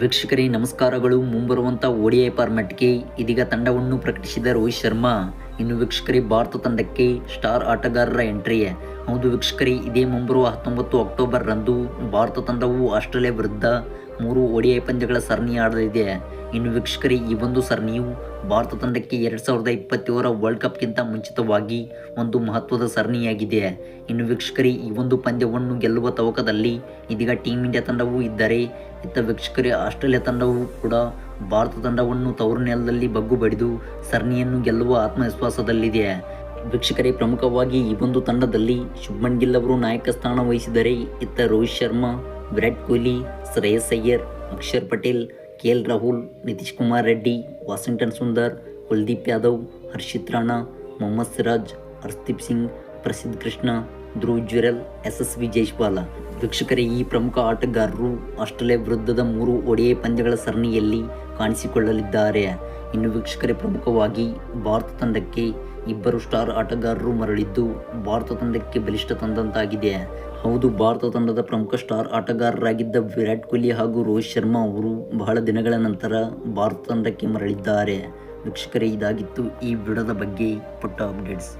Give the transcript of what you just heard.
ವೀಕ್ಷಕರೇ, ನಮಸ್ಕಾರಗಳು. ಮುಂಬರುವಂಥ ಓಡಿಐ ಫಾರ್ಮ್ಯಾಟ್ಗೆ ಇದೀಗ ತಂಡವನ್ನು ಪ್ರಕಟಿಸಿದ ರೋಹಿತ್ ಶರ್ಮಾ. ಇನ್ನು ವೀಕ್ಷಕರೇ, ಭಾರತ ತಂಡಕ್ಕೆ ಸ್ಟಾರ್ ಆಟಗಾರರ ಎಂಟ್ರಿ ಹೌದು ವೀಕ್ಷಕರೇ, ಇದೇ ಮುಂಬರುವ ಹತ್ತೊಂಬತ್ತು ಅಕ್ಟೋಬರ್ ರಂದು ಭಾರತ ತಂಡವು ಆಸ್ಟ್ರೇಲಿಯಾ ವಿರುದ್ಧ ಮೂರು ಓಡಿಐ ಪಂದ್ಯಗಳ ಸರಣಿ ಆಡಲಿದೆ. ಇನ್ನು ವೀಕ್ಷಕರೇ, ಈ ಒಂದು ಸರಣಿಯು ಭಾರತ ತಂಡಕ್ಕೆ ಎರಡು ಸಾವಿರದ ಇಪ್ಪತ್ತೇಳರ ವರ್ಲ್ಡ್ ಕಪ್ಗಿಂತ ಮುಂಚಿತವಾಗಿ ಒಂದು ಮಹತ್ವದ ಸರಣಿಯಾಗಿದೆ. ಇನ್ನು ವೀಕ್ಷಕರೇ, ಈ ಒಂದು ಪಂದ್ಯವನ್ನು ಗೆಲ್ಲುವ ತವಕದಲ್ಲಿ ಇದೀಗ ಟೀಮ್ ಇಂಡಿಯಾ ತಂಡವೂ ಇದ್ದರೆ, ಇತ್ತ ವೀಕ್ಷಕರೇ, ಆಸ್ಟ್ರೇಲಿಯಾ ತಂಡವೂ ಕೂಡ ಭಾರತ ತಂಡವನ್ನು ತವರು ನೆಲದಲ್ಲಿ ಬಗ್ಗು ಬಡಿದು ಸರಣಿಯನ್ನು ಗೆಲ್ಲುವ ಆತ್ಮವಿಶ್ವಾಸದಲ್ಲಿದೆ. ವೀಕ್ಷಕರೇ, ಪ್ರಮುಖವಾಗಿ ಈ ಒಂದು ತಂಡದಲ್ಲಿ ಶುಭ್ಮನ್ ಗಿಲ್ ಅವರು ನಾಯಕ ಸ್ಥಾನ ವಹಿಸಿದರೆ ಇತ್ತ Rohit Sharma, Virat Kohli, Shreyas Iyer, Axar Patel, K L Rahul, Nitish Kumar Reddy Washington Sundar, Kuldeep Yadav, Harshit Rana, Mohammed Siraj, Arshdeep Singh, Prasidh Krishna, Dhruv Jurel Yashasvi Jaiswal ವೀಕ್ಷಕರೇ, ಈ ಪ್ರಮುಖ ಆಟಗಾರರು ಆಸ್ಟ್ರೇಲಿಯಾ ವಿರುದ್ಧದ ಮೂರು ಒಡೆಯ ಪಂದ್ಯಗಳ ಸರಣಿಯಲ್ಲಿ ಕಾಣಿಸಿಕೊಳ್ಳಲಿದ್ದಾರೆ. ಇನ್ನು ವೀಕ್ಷಕರೇ, ಪ್ರಮುಖವಾಗಿ ಭಾರತ ತಂಡಕ್ಕೆ ಇಬ್ಬರು ಸ್ಟಾರ್ ಆಟಗಾರರು ಮರಳಿದ್ದು ಭಾರತ ತಂಡಕ್ಕೆ ಬಲಿಷ್ಠ ತಂದಂತಾಗಿದೆ ಹೌದು, ಭಾರತ ತಂಡದ ಪ್ರಮುಖ ಸ್ಟಾರ್ ಆಟಗಾರರಾಗಿದ್ದ ವಿರಾಟ್ ಕೊಹ್ಲಿ ಹಾಗೂ ರೋಹಿತ್ ಶರ್ಮಾ ಅವರು ಬಹಳ ದಿನಗಳ ನಂತರ ಭಾರತ ತಂಡಕ್ಕೆ ಮರಳಿದ್ದಾರೆ. ವೀಕ್ಷಕರೇ, ಇದಾಗಿತ್ತು ಈ ವಿಡದ ಬಗ್ಗೆ ಪುಟ್ಟ ಅಪ್ಡೇಟ್ಸ್.